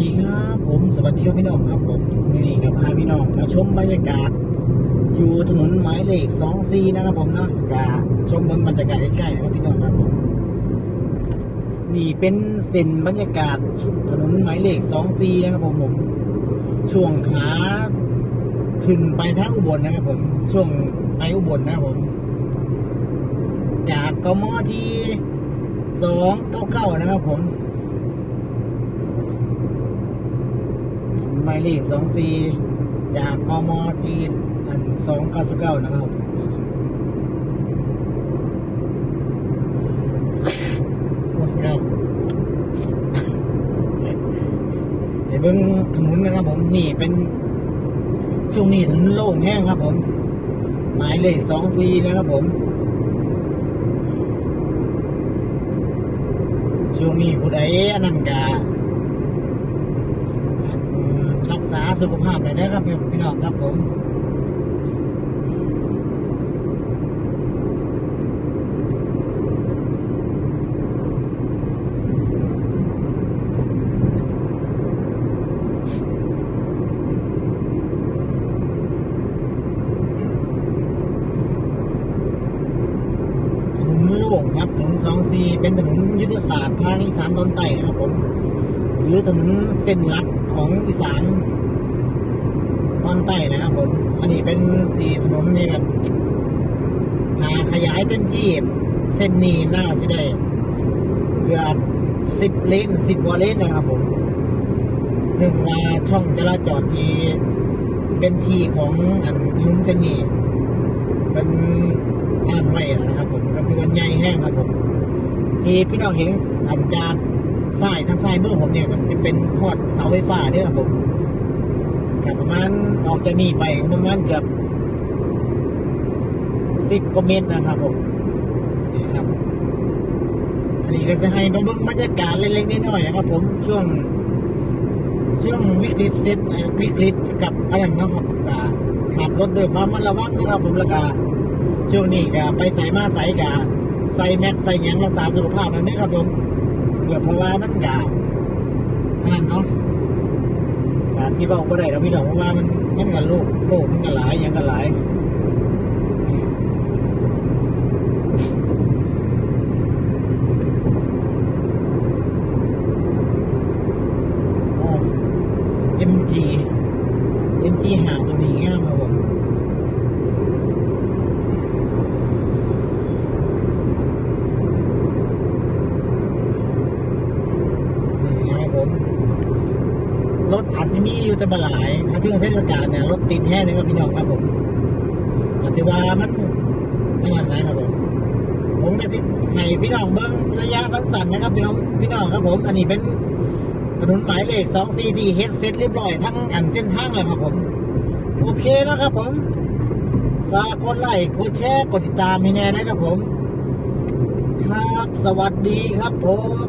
ีครับผมสวัสดีครับพี่น้องครับผมนี่ครับพาพี่น้องมาชมบรรยากาศ อยู่ถนนหมายเลขสองซีนะครับผมนะจะชมบรรยากาศใกล้ๆนะครับพี่น้องครับผมนี่เป็นเส้นบรรยากาศถนนหมายเลขสองซีนะครับผมผมช่วงขาขึ้นไปทางอุบลนะครับผมช่วงไปอุบลนะครับผม จากกมที่สองเก้าเก้านะครับผม หมายเลขสองสี่จากกมที่อันสองเก้าสิบเก้านะครับเราเดี๋ยวเบิ้งถนนนะครับผมนี่เป็นช่วงนี้ถนนโล่งแห้งครับผม หมายเลขสองสี่นะครับผมช่วงนี้ผู้ใดอนันกะ รักษา สุขภาพหน่อยนะครับพี่น้องครับผมถนนโล่งครับถนนสองซีเป็นถนนยุทธศาสตร์ทางอีสานตอนใต้ครับผม หรือถนนเส้นหลักของอีสาน ตอนใต้นะครับผมอันนี้เป็นสีถนนนี่แบบหาขยายเต็มที่เส้นนี้น่าสิได้เกือบสิบเลนสิบกว่าเลนนะครับผมหนึ่งมาช่องจราจรที่เป็นทีของอันถนนเส้นนี้เป็นอ่านไว้นะครับผมก็คือวันใหญ่แห้งครับผมที่พี่น้องเห็นอันจากซ้ายทางซ้ายมือผมเนี่ยจะเป็นพอดเสาไฟฟ้าเนี่ยครับผม กับประมาณออกจากนี่ไปประมาณเกือบสิบกว่าเมตรนะครับผมนี่ครับ อันนี้ก็จะให้มาเบิ่งบรรยากาศเล็กๆน้อยๆนะครับ ผมช่วง ช่วงวิกฤตเซตวิกฤตกับอะไรเนะครับขับรถด้วยความระมัดระวังนะครับผมละกาช่วงนี้ก็ไปใส่มาใส่กาใส่แมสใส่ยังรักษาสุขภาพนั่นเองครับผมเพื่อเพราะว่ามันกาอันนั้นเนาะ กาซีบอกบ่ได้เราพี่น้องเพราะว่ามันมันกันโลกโลกมันกันหลายอยังกันหลายโอ้ MG MG หาตัวนี้งามครับผม นี่นะครับผม รถอาจจะมีอยู่แต่บหลายถ้าถึงเทศกาลเนี่ยรถติดแห้งเลยครับพี่น้องครับผมก็ถือว่ามันไม่นานนะครับผมผมก็จะให้พี่น้องเบิ้งระยะสั้นๆนะครับพี่น้องพี่น้องครับผม อันนี้เป็นถนนหมายเลขสองซีทีเฮดเซ็ตเรียบร้อยทั้งอันเส้นทางเลยครับผม โอเคนะครับผมฝากกดไลค์กดแชร์กดติดตามให้แน่นะครับผม ครับสวัสดีครับผม